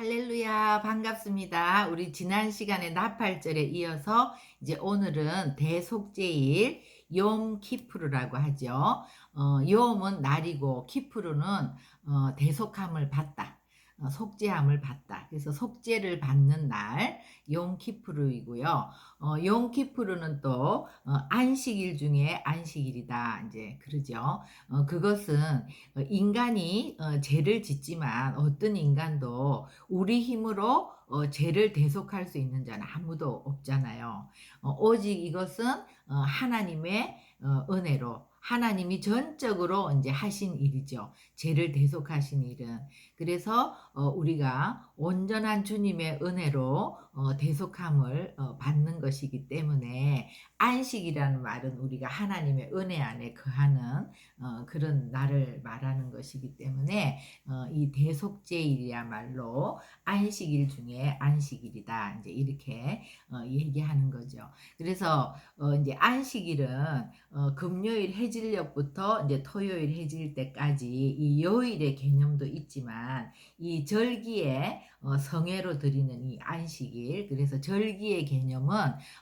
할렐루야 반갑습니다. 우리 지난 시간에 나팔절에 이어서 이제 오늘은 대속제일 욤 키프르라고 하죠. 어, 욤은 날이고 키프르는 어, 대속함을 받다. 어, 속죄함을 받다. 그래서 속죄를 받는 날 용키프르이고요. 어, 용키프르는 또 어, 안식일 중에 안식일이다. 이제 그러죠. 어, 그것은 어, 인간이 어, 죄를 짓지만 어떤 인간도 우리 힘으로 어, 죄를 대속할 수 있는 자는 아무도 없잖아요. 어, 오직 이것은 어, 하나님의 어, 은혜로 하나님이 전적으로 이제 하신 일이죠. 죄를 대속하신 일은. 그래서 어, 우리가 온전한 주님의 은혜로 어, 대속함을 어, 받는 것이기 때문에 안식이라는 말은 우리가 하나님의 은혜 안에 거하는 어, 그런 날을 말하는 것이기 때문에 어, 이 대속제일이야말로 안식일 중에 안식일이다. 이제 이렇게 어, 얘기하는 거죠. 그래서 어, 이제 안식일은 어, 금요일 해질녘부터 이제 토요일 해질 때까지 이 요일의 개념도 있지만 이 절기에 어, 성회로 드리는 이 안식일 그래서 절기의 개념은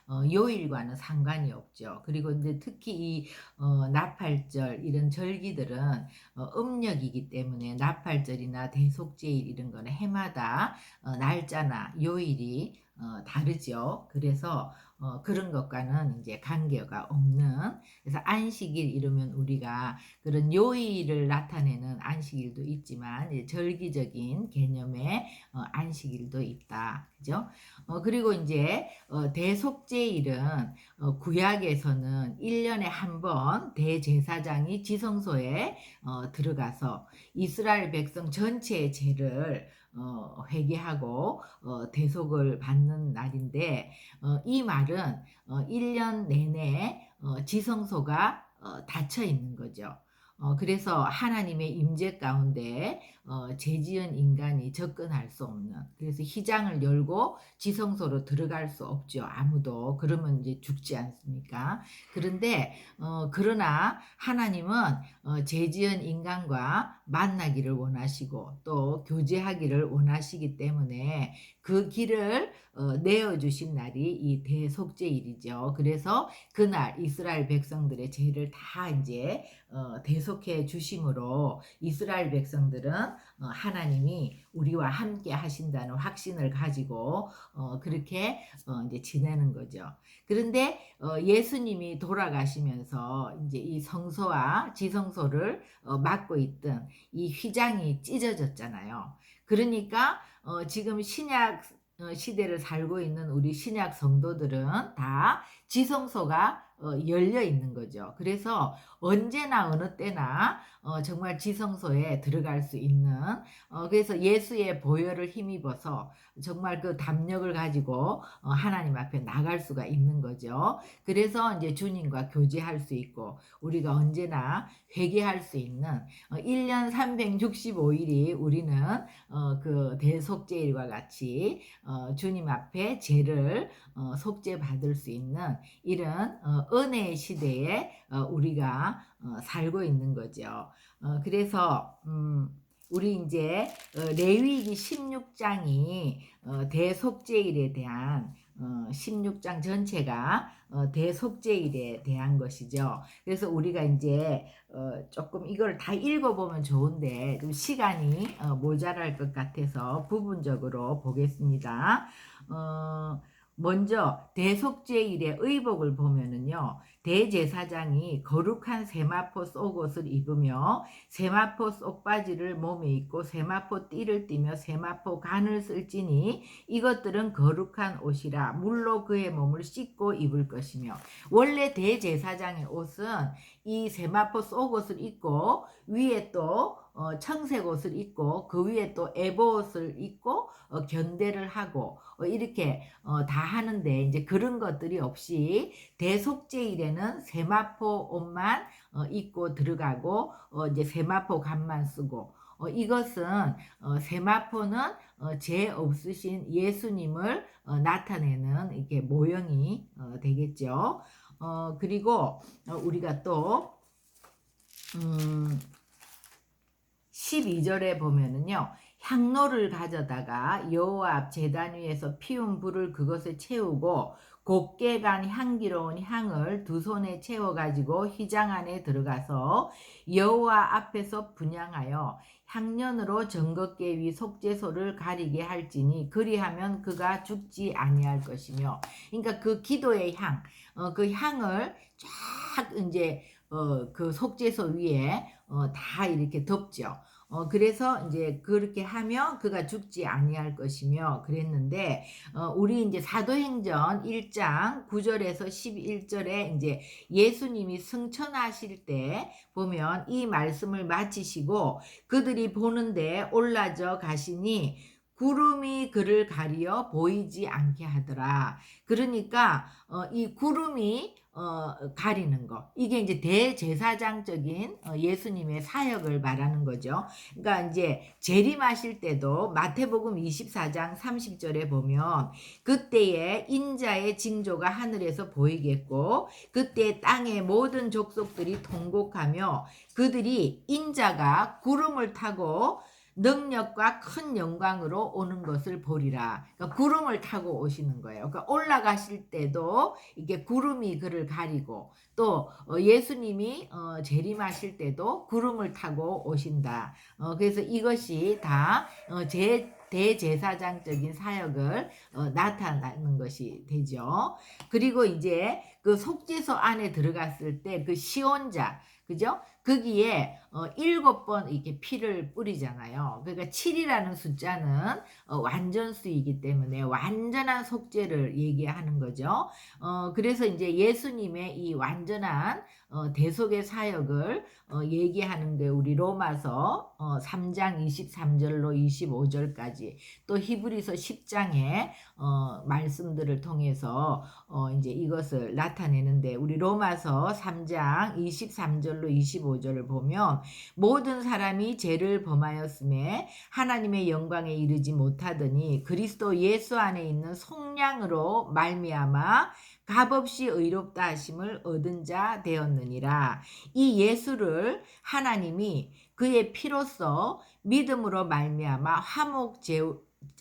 어, 요일과는 상관이 없죠. 그리고 이제 특히 이 어, 나팔절 이런 절기들은 어, 음력이기 때문에 나팔절이나 대속제일 이런 거는 해마다 어, 날짜나 요일이 어, 다르죠. 그래서 어, 그런 것과는 이제 관계가 없는 그래서 안식일 이러면 우리가 그런 요일을 나타내는 안식일도 있지만 이제 절기적인 개념의 어, 안식일도 있다. 그죠? 어, 그리고 이제 어, 대속제일은 어, 구약에서는 1년에 한 번 대제사장이 지성소에 어, 들어가서 이스라엘 백성 전체의 죄를 어, 회개하고 어, 대속을 받는 날인데 어, 이 말은 어, 1년 내내 어, 지성소가 어, 닫혀 있는 거죠. 어, 그래서 하나님의 임재 가운데 어, 죄지은 인간이 접근할 수 없는. 그래서 희장을 열고 지성소로 들어갈 수 없죠 아무도. 그러면 이제 죽지 않습니까? 그런데 어, 그러나 하나님은 어, 죄지은 인간과 만나기를 원하시고 또 교제하기를 원하시기 때문에 그 길을 어, 내어주신 날이 이 대속제일이죠. 그래서 그날 이스라엘 백성들의 죄를 다 이제 어, 대속해 주심으로 이스라엘 백성들은 어, 하나님이 우리와 함께 하신다는 확신을 가지고 어, 그렇게 어, 이제 지내는 거죠. 그런데 어, 예수님이 돌아가시면서 이제 이 성소와 지성소를 어, 맡고 있던 이 휘장이 찢어졌잖아요. 그러니까 어, 지금 신약 어, 시대를 살고 있는 우리 신약 성도들은 다 지성소가 어, 열려 있는 거죠. 그래서 언제나 어느 때나 어, 정말 지성소에 들어갈 수 있는 어, 그래서 예수의 보혈을 힘입어서 정말 그 담력을 가지고 어, 하나님 앞에 나갈 수가 있는 거죠. 그래서 이제 주님과 교제할 수 있고 우리가 언제나 회개할 수 있는 어, 1년 365일이 우리는 어, 그 대속제일과 같이 어, 주님 앞에 죄를 어, 속죄 받을 수 있는 이런 어, 은혜의 시대에 어, 우리가 어, 살고 있는 거죠. 어, 그래서 음, 우리 이제 어, 레위기 16장이 어, 대속제일에 대한 어, 16장 전체가 어, 대속제일에 대한 것이죠. 그래서 우리가 이제 어, 조금 이걸 다 읽어보면 좋은데 좀 시간이 어, 모자랄 것 같아서 부분적으로 보겠습니다. 어, 먼저 대속제일의 의복을 보면은요. 대제사장이 거룩한 세마포 속옷을 입으며 세마포 속바지를 몸에 입고 세마포 띠를 띠며 세마포 간을 쓸지니 이것들은 거룩한 옷이라 물로 그의 몸을 씻고 입을 것이며 원래 대제사장의 옷은 이 세마포 속옷을 입고 위에 또 어, 청색 옷을 입고 그 위에 또 에보 옷을 입고 어, 견대를 하고 어, 이렇게 어, 다 하는데 이제 그런 것들이 없이 대속제일에는 세마포 옷만 어, 입고 들어가고 어, 이제 세마포 간만 쓰고 어, 이것은 어, 세마포는 어, 죄 없으신 예수님을 어, 나타내는 이게 모형이 어, 되겠죠. 어, 그리고 어, 우리가 또 음, 12절에 보면은요. 향로를 가져다가 여호와 앞 제단 위에서 피운 불을 그것에 채우고 곱게 간 향기로운 향을 두 손에 채워 가지고 휘장 안에 들어가서 여호와 앞에서 분양하여 향년으로 정것계 위 속죄소를 가리게 할지니 그리하면 그가 죽지 아니할 것이며 그러니까 그 기도의 향, 어, 그 향을 쫙 이제 어, 그 속죄소 위에 어, 다 이렇게 덮죠. 어, 그래서 이제 그렇게 하면 그가 죽지 아니할 것이며 그랬는데, 어, 우리 이제 사도행전 1장 9절에서 11절에 이제 예수님이 승천하실 때 보면 이 말씀을 마치시고 그들이 보는데 올라져 가시니 구름이 그를 가리어 보이지 않게 하더라. 그러니까 어, 이 구름이 어, 가리는 거. 이게 이제 대제사장적인 어, 예수님의 사역을 말하는 거죠. 그러니까 이제 재림하실 때도 마태복음 24장 30절에 보면 그때에 인자의 징조가 하늘에서 보이겠고 그때 땅의 모든 족속들이 통곡하며 그들이 인자가 구름을 타고 능력과 큰 영광으로 오는 것을 보리라. 그러니까 구름을 타고 오시는 거예요. 그러니까 올라가실 때도 이게 구름이 그를 가리고 또 어, 예수님이 어, 재림하실 때도 구름을 타고 오신다. 어, 그래서 이것이 다 제, 대제사장적인 사역을 나타나는 것이 되죠. 그리고 이제 그 속죄소 안에 들어갔을 때 그 시온자 그죠? 거기에 어, 일곱 번 이렇게 피를 뿌리잖아요. 그러니까 7이라는 숫자는 어, 완전수이기 때문에 완전한 속죄를 얘기하는 거죠. 어, 그래서 이제 예수님의 이 완전한 어, 대속의 사역을 어, 얘기하는 게 우리 로마서 어, 3장 23절로 25절까지 또 히브리서 10장의 어, 말씀들을 통해서 어, 이제 이것을 나타내는데 우리 로마서 3장 23절로 25 절을 보면 모든 사람이 죄를 범하였음에 하나님의 영광에 이르지 못하더니 그리스도 예수 안에 있는 속량으로 말미암아 값없이 의롭다 하심을 얻은 자 되었느니라. 이 예수를 하나님이 그의 피로써 믿음으로 말미암아 화목 제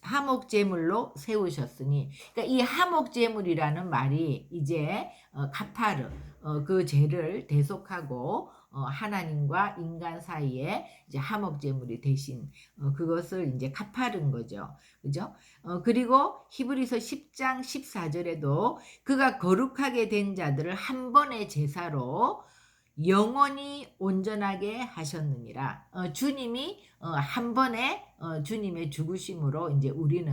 화목 제물로 세우셨으니 그러니까 이 화목 제물이라는 말이 이제 어, 카파르 어, 그 죄를 대속하고 어, 하나님과 인간 사이에 이제 화목 제물이 대신 어, 그것을 이제 카파른 거죠. 그죠? 어, 그리고 히브리서 10장 14절에도 그가 거룩하게 된 자들을 한 번의 제사로 영원히 온전하게 하셨느니라. 어, 주님이 어, 한 번에 어, 주님의 죽으심으로 이제 우리는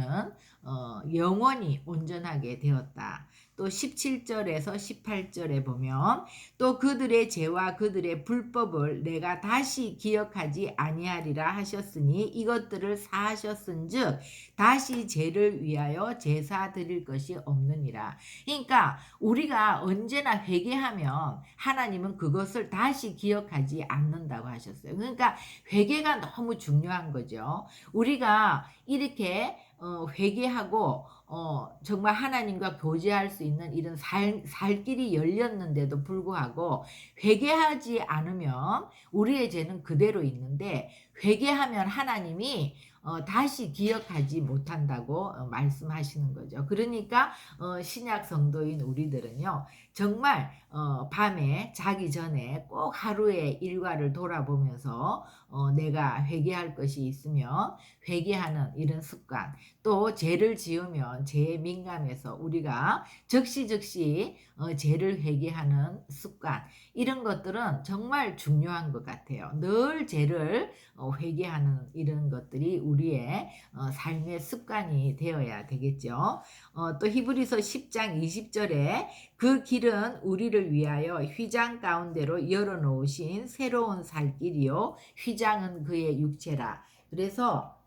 어, 영원히 온전하게 되었다. 또 17절에서 18절에 보면 또 그들의 죄와 그들의 불법을 내가 다시 기억하지 아니하리라 하셨으니 이것들을 사하셨은즉 다시 죄를 위하여 제사 드릴 것이 없느니라. 그러니까 우리가 언제나 회개하면 하나님은 그것을 다시 기억하지 않는다고 하셨어요. 그러니까 회개가 너무 중요한 거죠. 우리가 이렇게 어, 회개하고 어, 정말 하나님과 교제할 수 있는 이런 살, 살 길이 열렸는데도 불구하고 회개하지 않으면 우리의 죄는 그대로 있는데 회개하면 하나님이 어, 다시 기억하지 못한다고 어, 말씀하시는 거죠. 그러니까 어, 신약 성도인 우리들은요, 정말 어, 밤에 자기 전에 꼭 하루의 일과를 돌아보면서 어, 내가 회개할 것이 있으면 회개하는 이런 습관, 또 죄를 지으면 죄에 민감해서 우리가 적시적시 어, 죄를 회개하는 습관, 이런 것들은 정말 중요한 것 같아요. 늘 죄를 어, 회개하는 이런 것들이 우리의 어, 삶의 습관이 되어야 되겠죠. 어, 또 히브리서 10장 20절에 그 길은 우리를 위하여 휘장 가운데로 열어놓으신 새로운 살 길이요. 휘장은 그의 육체라. 그래서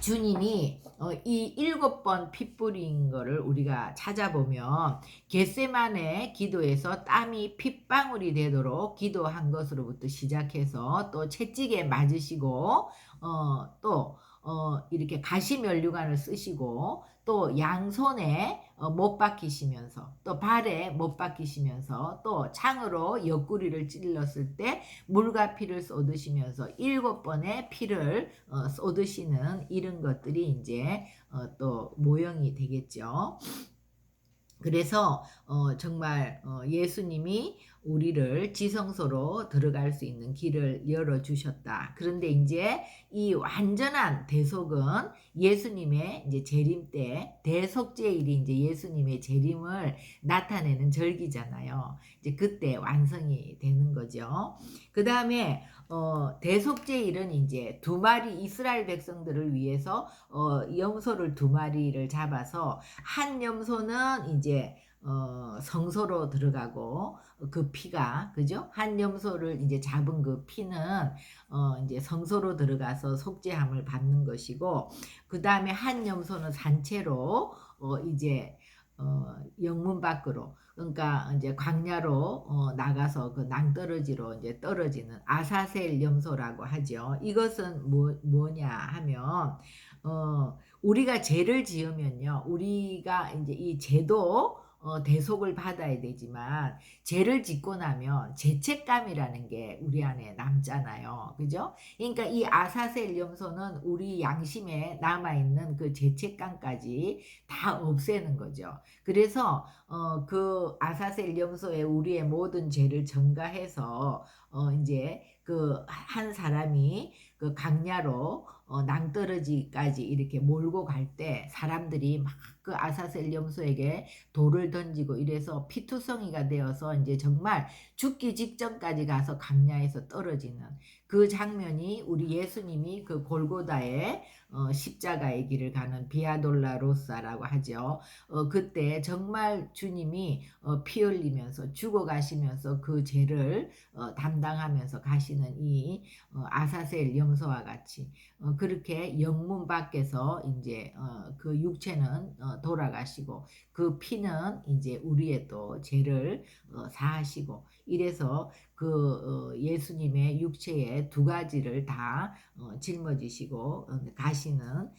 주님이 어, 이 일곱 번피 뿌린 거를 우리가 찾아보면 겟세만의 기도에서 땀이 핏방울이 되도록 기도한 것으로부터 시작해서 또 채찍에 맞으시고 어, 또 어, 이렇게 가시면류관을 쓰시고 또 양손에 어, 못 박히시면서 또 발에 못 박히시면서 또 창으로 옆구리를 찔렀을 때 물과 피를 쏟으시면서 일곱 번의 피를 어, 쏟으시는 이런 것들이 이제 어, 또 모형이 되겠죠. 그래서 어, 정말 어, 예수님이 우리를 지성소로 들어갈 수 있는 길을 열어 주셨다. 그런데 이제 이 완전한 대속은 예수님의 이제 재림 때 대속제일이 이제 예수님의 재림을 나타내는 절기잖아요. 이제 그때 완성이 되는 거죠. 그 다음에 어, 대속제일은 이제 두 마리 이스라엘 백성들을 위해서 어, 염소를 두 마리를 잡아서 한 염소는 이제 어, 성소로 들어가고 그 피가 그죠? 한 염소를 이제 잡은 그 피는 어, 이제 성소로 들어가서 속죄함을 받는 것이고 그 다음에 한 염소는 산채로 어, 이제 어, 영문 밖으로 그러니까 이제 광야로 어, 나가서 그 낭떠러지로 이제 떨어지는 아사셀 염소라고 하죠. 이것은 뭐, 뭐냐 하면 어, 우리가 죄를 지으면요. 우리가 이제 이 죄도 어, 대속을 받아야 되지만 죄를 짓고 나면 죄책감이라는 게 우리 안에 남잖아요. 그죠? 그러니까 이 아사셀 염소는 우리 양심에 남아 있는 그 죄책감까지 다 없애는 거죠. 그래서 어, 그 아사셀 염소에 우리의 모든 죄를 전가해서 어, 이제 그 한 사람이 그 강야로 어, 낭떠러지까지 이렇게 몰고 갈 때 사람들이 막 그 아사셀 염소에게 돌을 던지고 이래서 피투성이가 되어서 이제 정말 죽기 직전까지 가서 강야에서 떨어지는 그 장면이 우리 예수님이 그 골고다에 어, 십자가의 길을 가는 비아돌라로사라고 하죠. 어, 그때 정말 주님이 어, 피 흘리면서 죽어가시면서 그 죄를 어, 담당하면서 가시는 이 어, 아사셀 염소와 같이 어, 그렇게 영문 밖에서 이제 어, 그 육체는 어, 돌아가시고 그 피는 이제 우리의 또 죄를 어, 사하시고 이래서 그 어, 예수님의 육체의 두 가지를 다 어, 짊어지시고 어, 가시는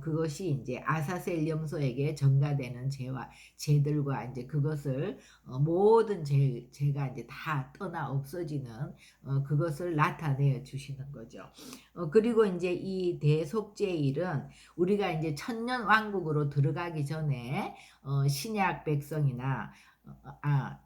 그것이 이제 아사셀 염소에게 전가되는 죄와 죄들과 이제 그것을 모든 죄 죄가 이제 다 떠나 없어지는 그것을 나타내 주시는 거죠. 그리고 이제 이 대속죄일은 우리가 이제 천년 왕국으로 들어가기 전에 신약 백성이나 아,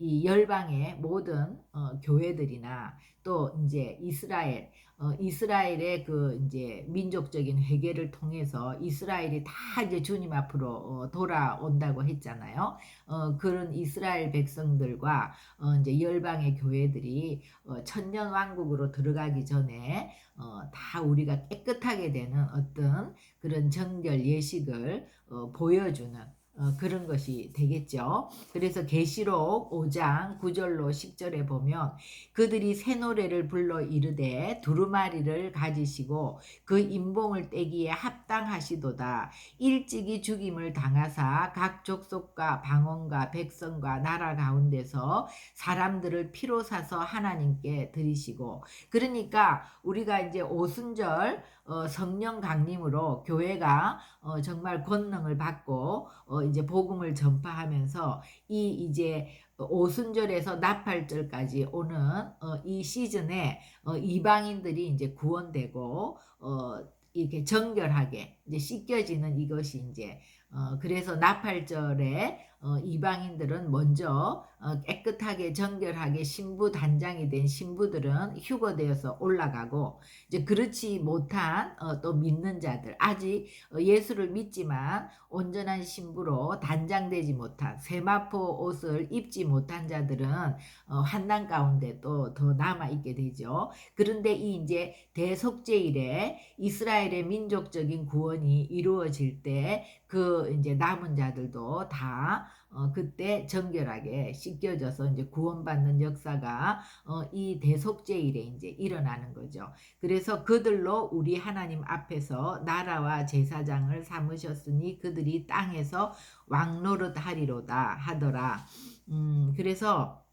이 열방의 모든 어, 교회들이나 또 이제 이스라엘 어, 이스라엘의 그 이제 민족적인 회개를 통해서 이스라엘이 다 이제 주님 앞으로 어, 돌아온다고 했잖아요. 어, 그런 이스라엘 백성들과 어, 이제 열방의 교회들이 어, 천년 왕국으로 들어가기 전에 어, 다 우리가 깨끗하게 되는 어떤 그런 정결 예식을 어, 보여주는 어, 그런 것이 되겠죠. 그래서 계시록 5장 9절로 10절에 보면 그들이 새 노래를 불러 이르되 두루마리를 가지시고 그 인봉을 떼기에 합당하시도다. 일찍이 죽임을 당하사 각 족속과 방언과 백성과 나라 가운데서 사람들을 피로 사서 하나님께 드리시고 그러니까 우리가 이제 오순절 어, 성령 강림으로 교회가 어, 정말 권능을 받고 어, 이제 복음을 전파하면서 이 이제 오순절에서 나팔절까지 오는 어, 이 시즌에 어, 이방인들이 이제 구원되고 어, 이렇게 정결하게 이제 씻겨지는 이것이 이제 어, 그래서 나팔절에 어, 이방인들은 먼저 어, 깨끗하게 정결하게 신부 단장이 된 신부들은 휴거되어서 올라가고 이제 그렇지 못한 어, 또 믿는 자들 아직 어, 예수를 믿지만 온전한 신부로 단장되지 못한 세마포 옷을 입지 못한 자들은 어, 환난 가운데 또 더 남아 있게 되죠. 그런데 이 이제 대속제일에 이스라엘의 민족적인 구원이 이루어질 때 그 이제 남은 자들도 다 어, 그때 정결하게 씻겨져서 이제 구원받는 역사가 어, 이 대속제일에 이제 일어나는 거죠. 그래서 그들로 우리 하나님 앞에서 나라와 제사장을 삼으셨으니 그들이 땅에서 왕노릇 하리로다 하더라. 음, 그래서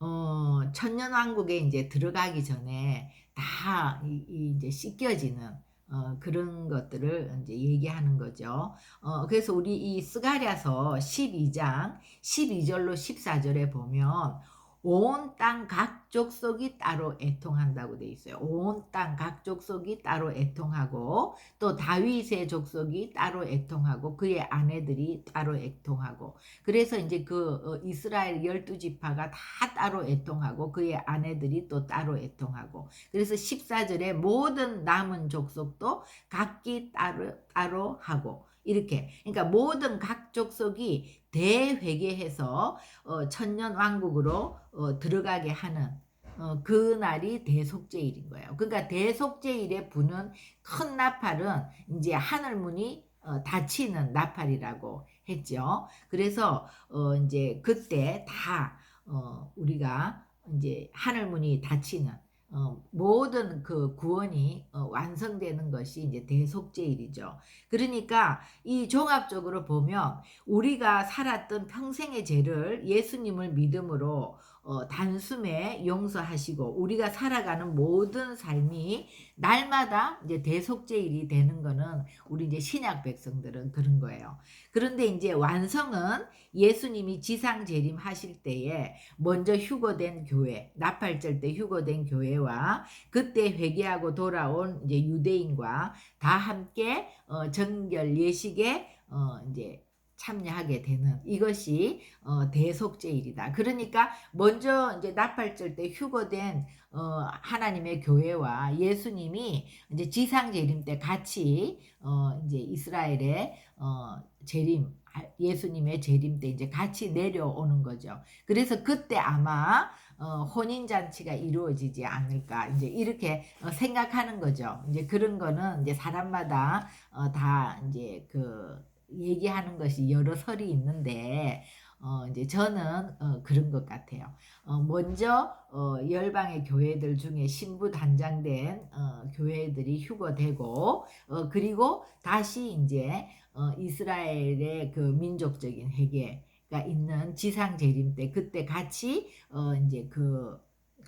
어 천년 왕국에 인제 들어가기 전에 다 이 이 이제 씻겨지는 어 그런 것들을 인제 얘기하는 거죠. 어 그래서 우리 이 스가랴서 12장 12 절로 14 절에 보면 온 땅 각 족속이 따로 애통한다고 돼 있어요. 온 땅 각 족속이 따로 애통하고 또 다윗의 족속이 따로 애통하고 그의 아내들이 따로 애통하고 그래서 이제 그어 이스라엘 열두 지파가 다 따로 애통하고 그의 아내들이 또 따로 애통하고 그래서 14절에 모든 남은 족속도 각기 따로 따로 하고 이렇게 그러니까 모든 각 족속이 대회개해서 어 천년 왕국으로 어 들어가게 하는 어 그 날이 대속죄일인 거예요. 그러니까 대속죄일에 부는 큰 나팔은 인제 하늘 문이 어 닫히는 나팔이라고 했죠. 그래서 어 인제 그때 다 어 우리가 인제 하늘 문이 닫히는 어 모든 그 구원이 어 완성되는 것이 인제 대속죄일이죠. 그러니까 이 종합적으로 보면 우리가 살았던 평생의 죄를 예수님을 믿음으로 어 단숨에 용서하시고 우리가 살아가는 모든 삶이 날마다 이제 대속죄일이 되는 거는 우리 이제 신약 백성들은 그런 거예요. 그런데 이제 완성은 예수님이 지상 재림하실 때에 먼저 휴거된 교회, 나팔절 때 휴거된 교회와 그때 회개하고 돌아온 이제 유대인과 다 함께 어 정결 예식에 어 인제 참여하게 되는 이것이 어 대속죄일이다. 그러니까 먼저 인제 나팔절 때 휴거된 어 하나님의 교회와 예수님이 인제 지상 재림 때 같이 어 인제 이스라엘의 어 재림 아 예수님의 재림 때 이제 같이 내려오는 거죠. 그래서 그때 아마 어 '혼인 잔치가 이루어지지 않을까.' 인제 이렇게 어 생각하는 거죠. 인제 그런 거는 인제 사람마다 어다 인제 그 얘기하는 것이 여러 설이 있는데 어 인제 저는 어 그런 것 같아요. 어 먼저 어 열방의 교회들 중에 신부 단장된 어 교회들이 휴거되고 어 그리고 다시 인제 어 이스라엘의 그 민족적인 회개가 있는 지상 재림 때 그때 같이 어 인제 그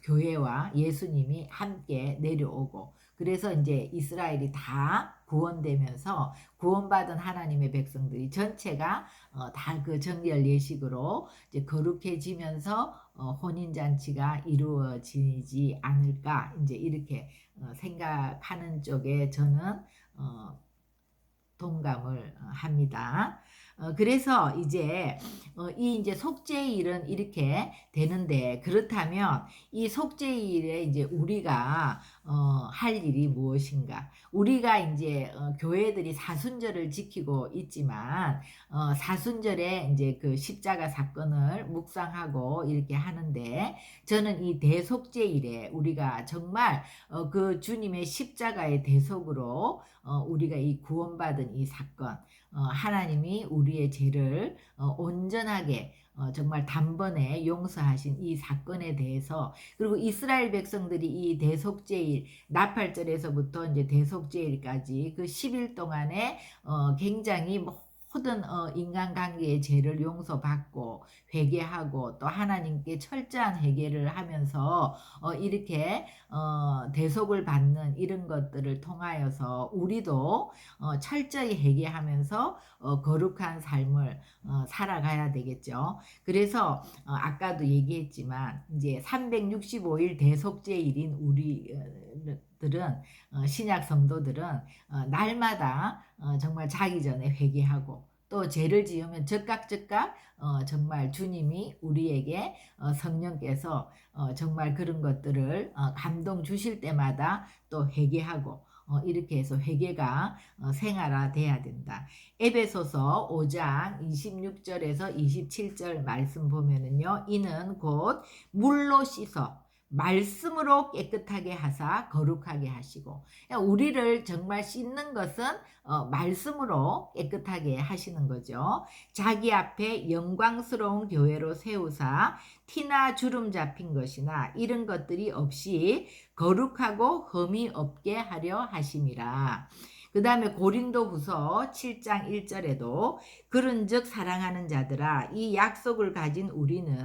교회와 예수님이 함께 내려오고 그래서 인제 이스라엘이 다 구원되면서 구원받은 하나님의 백성들이 전체가 어 다그 정결 예식으로 이제 거룩해지면서 어 '혼인 잔치가 이루어지지 않을까.' 인제 이렇게 어 생각하는 쪽에 저는 어 동감을 어 합니다. 어 그래서 이제 어이 인제 속죄일은 이렇게 되는데 그렇다면 이 속죄일에 이제 우리가 어 할 일이 무엇인가? 우리가 인제 어 교회들이 사순절을 지키고 있지만 어 사순절에 인제 그 십자가 사건을 묵상하고 이렇게 하는데 저는 이 대속죄일에 우리가 정말 어 그 주님의 십자가의 대속으로 어 우리가 이 구원받은 이 사건 어 하나님이 우리의 죄를 어 온전하게 어 정말 단번에 용서하신 이 사건에 대해서 그리고 이스라엘 백성들이 이 대속죄일 나팔절에서부터 인제 대속죄일까지 그 10일 동안에 어 굉장히 모든 어 인간관계의 죄를 용서받고 회개하고 또 하나님께 철저한 회개를 하면서 어 이렇게 어 대속을 받는 이런 것들을 통하여서 우리도 어 철저히 회개하면서 어 거룩한 삶을 어 살아가야 되겠죠. 그래서 어 아까도 얘기했지만 인제 365일 대속죄일인 우리 어 들은 어 신약 성도들은 어 날마다 어 정말 자기 전에 회개하고 또 죄를 지으면 즉각 즉각 어 정말 주님이 우리에게 어 성령께서 어 정말 그런 것들을 어 감동 주실 때마다 또 회개하고 어 이렇게 해서 회개가 어 생활화돼야 된다. 에베소서 5장 26 절에서 27절 말씀 보면은요. 이는 곧 물로 씻어 말씀으로 깨끗하게 하사 거룩하게 하시고 그러니까 우리를 정말 씻는 것은 어 말씀으로 깨끗하게 하시는 거죠. 자기 앞에 영광스러운 교회로 세우사 티나 주름 잡힌 것이나 이런 것들이 없이 거룩하고 흠이 없게 하려 하심이라. 그 다음에 고린도후서 7장 1절에도 그런즉 사랑하는 자들아 이 약속을 가진 우리는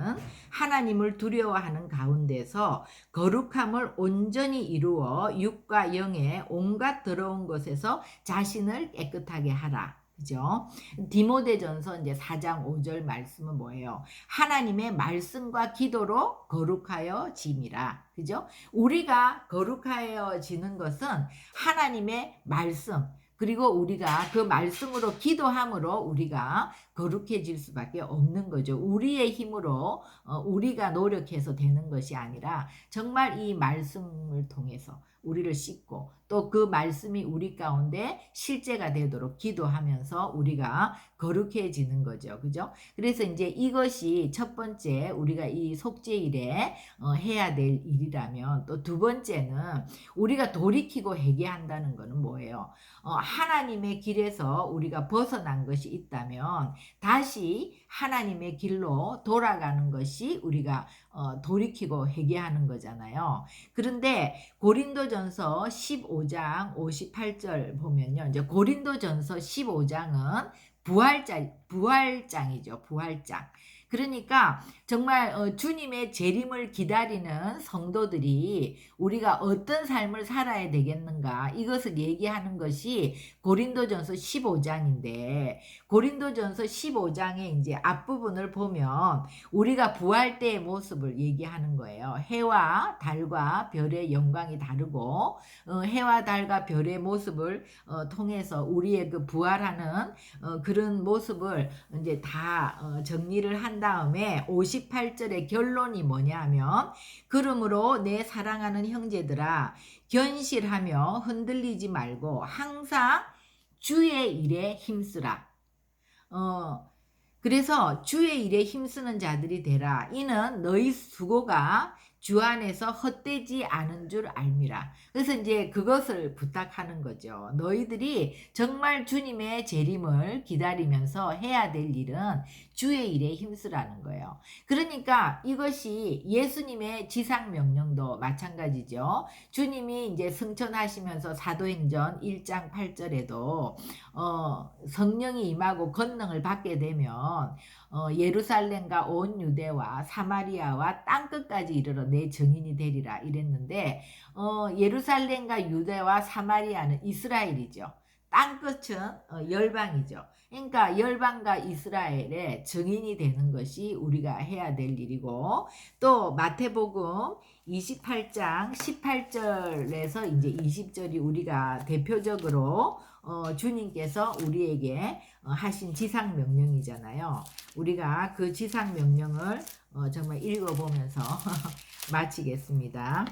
하나님을 두려워하는 가운데서 거룩함을 온전히 이루어 육과 영의 온갖 더러운 것에서 자신을 깨끗하게 하라. 그죠? 디모데전서 이제 4장 5절 말씀은 뭐예요? 하나님의 말씀과 기도로 거룩하여 짐이라. 그죠? 우리가 거룩하여 지는 것은 하나님의 말씀 그리고 우리가 그 말씀으로 기도함으로 우리가 거룩해질 수밖에 없는 거죠. 우리의 힘으로 어, 우리가 노력해서 되는 것이 아니라 정말 이 말씀을 통해서 우리를 씻고 또 그 말씀이 우리 가운데 실제가 되도록 기도하면서 우리가 거룩해지는 거죠. 그죠? 그래서 이제 이것이 첫 번째 우리가 이 속죄일에 어, 해야 될 일이라면 또 두 번째는 우리가 돌이키고 회개한다는 것은 뭐예요? 어, 하나님의 길에서 우리가 벗어난 것이 있다면 다시 하나님의 길로 돌아가는 것이 우리가 어, 돌이키고 회개하는 거잖아요. 그런데 고린도전서 15장 58절 보면요. 이제 고린도전서 15장은 부활장 부활장이죠. 부활장. 그러니까 정말 어, 주님의 재림을 기다리는 성도들이 우리가 어떤 삶을 살아야 되겠는가 이것을 얘기하는 것이 고린도전서 15장인데 고린도전서 15장의 이제 앞부분을 보면 우리가 부활 때의 모습을 얘기하는 거예요. 해와 달과 별의 영광이 다르고 어, 해와 달과 별의 모습을 어, 통해서 우리의 그 부활하는 그런 모습을 이제 다 정리를 한 다음에 58절의 결론이 뭐냐면 그러므로 내 사랑하는 형제들아 견실하며 흔들리지 말고 항상 주의 일에 힘쓰라. 어, 그래서 주의 일에 힘쓰는 자들이 되라. 이는 너희 수고가 주 안에서 헛되지 않은 줄 알미라. 그래서 이제 그것을 부탁하는 거죠. 너희들이 정말 주님의 재림을 기다리면서 해야 될 일은 주의 일에 힘쓰라는 거예요. 그러니까 이것이 예수님의 지상 명령도 마찬가지죠. 주님이 이제 승천하시면서 사도행전 1장 8절에도 어, 성령이 임하고 권능을 받게 되면 어, 예루살렘과 온 유대와 사마리아와 땅 끝까지 이르러 내 증인이 되리라 이랬는데 어, 예루살렘과 유대와 사마리아는 이스라엘이죠. 땅 끝은 어, 열방이죠. 그러니까 열방과 이스라엘의 증인이 되는 것이 우리가 해야 될 일이고 또 마태복음 28장 18절에서 이제 20절이 우리가 대표적으로 어, 주님께서 우리에게 어, 하신 지상 명령이잖아요. 우리가 그 지상 명령을 어, 정말 읽어보면서 마치겠습니다.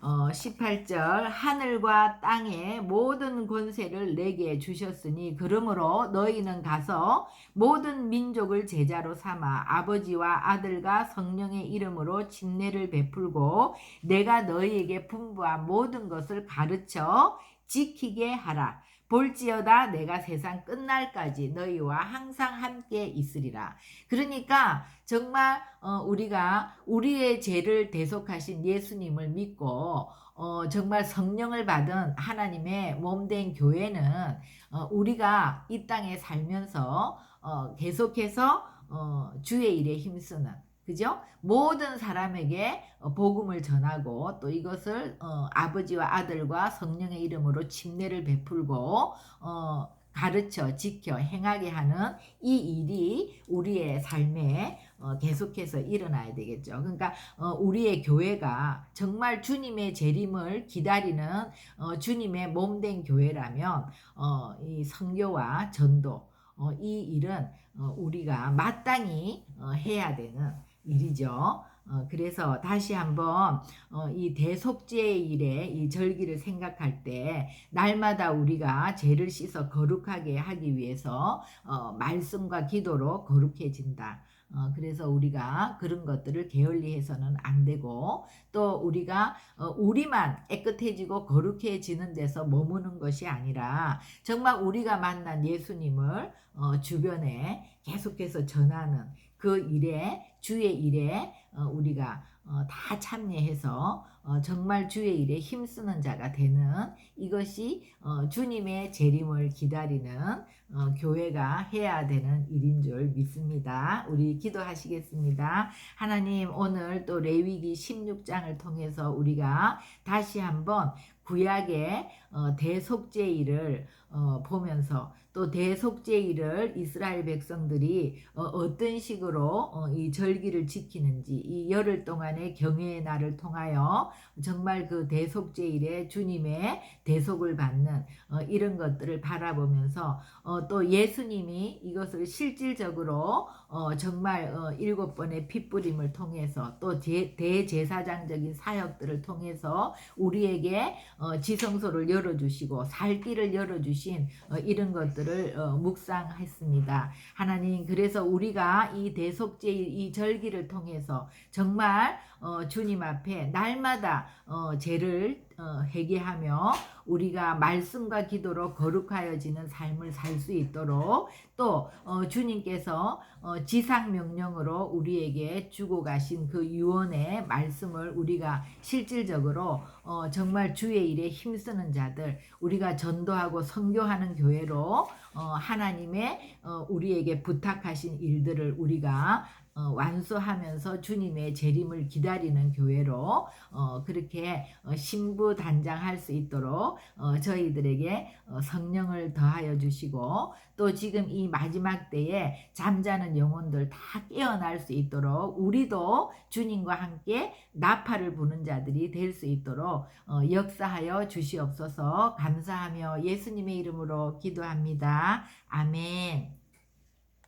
어, 18절 하늘과 땅의 모든 권세를 내게 주셨으니 그러므로 너희는 가서 모든 민족을 제자로 삼아 아버지와 아들과 성령의 이름으로 침례를 베풀고 내가 너희에게 분부한 모든 것을 가르쳐 지키게 하라. 볼지어다 내가 세상 끝날까지 너희와 항상 함께 있으리라. 그러니까 정말 어, 우리가 우리의 죄를 대속하신 예수님을 믿고 어, 정말 성령을 받은 하나님의 몸된 교회는 어, 우리가 이 땅에 살면서 어, 계속해서 어, 주의 일에 힘쓰는 그죠? 모든 사람에게 어, 복음을 전하고 또 이것을 어, 아버지와 아들과 성령의 이름으로 침례를 베풀고 어, 가르쳐 지켜 행하게 하는 이 일이 우리의 삶에 어, 계속해서 일어나야 되겠죠. 그러니까 어, 우리의 교회가 정말 주님의 재림을 기다리는 어, 주님의 몸된 교회라면 어, 이 성교와 전도 어, 이 일은 어, 우리가 마땅히 어, 해야 되는 일이죠. 어, 그래서 다시 한번 어, 이 대속죄일의 이 절기를 생각할 때 날마다 우리가 죄를 씻어 거룩하게 하기 위해서 어, 말씀과 기도로 거룩해진다. 어, 그래서 우리가 그런 것들을 게을리해서는 안 되고 또 우리가 어, 우리만 깨끗해지고 거룩해지는 데서 머무는 것이 아니라 정말 우리가 만난 예수님을 어, 주변에 계속해서 전하는 그 일에 주의 일에 어, 우리가 어, 다 참여해서 어, 정말 주의 일에 힘쓰는 자가 되는 이것이 어, 주님의 재림을 기다리는 어, 교회가 해야 되는 일인 줄 믿습니다. 우리 기도하시겠습니다. 하나님 오늘 또 레위기 16장을 통해서 우리가 다시 한번 구약의 어, 대속죄일을 어, 보면서 또 대속죄일을 이스라엘 백성들이 어, 떤 식으로 어, 이 절기를 지키는지 이 열흘 동안의 경외의 날을 통하여 정말 그 대속죄일에 주님의 대속을 받는 어, 이런 것들을 바라보면서 어, 또 예수님이 이것을 실질적으로 어, 정말 어, 일곱 번의 핏부림을 통해서 또 제, 대제사장적인 사역들을 통해서 우리에게 어, 지성소를 열어주시고 살 길을 열어주신 어, 이런 것들을 어, 묵상했습니다. 하나님 그래서 우리가 이 대속제일 이 절기를 통해서 정말 어, 주님 앞에 날마다 어, 죄를 어, 회개하며 우리가 말씀과 기도로 거룩하여지는 삶을 살 수 있도록 또 어, 주님께서 어, 지상 명령으로 우리에게 주고 가신 그 유언의 말씀을 우리가 실질적으로 어, 정말 주의 일에 힘쓰는 자들 우리가 전도하고 선교하는 교회로 어, 하나님의 어, 우리에게 부탁하신 일들을 우리가 어, 완수하면서 주님의 재림을 기다리는 교회로 어, 그렇게 어, 신부 단장할 수 있도록 어, 저희들에게 어, 성령을 더하여 주시고 또 지금 이 마지막 때에 잠자는 영혼들 다 깨어날 수 있도록 우리도 주님과 함께 나팔을 부는 자들이 될 수 있도록 어, 역사하여 주시옵소서 감사하며 예수님의 이름으로 기도합니다. 아멘.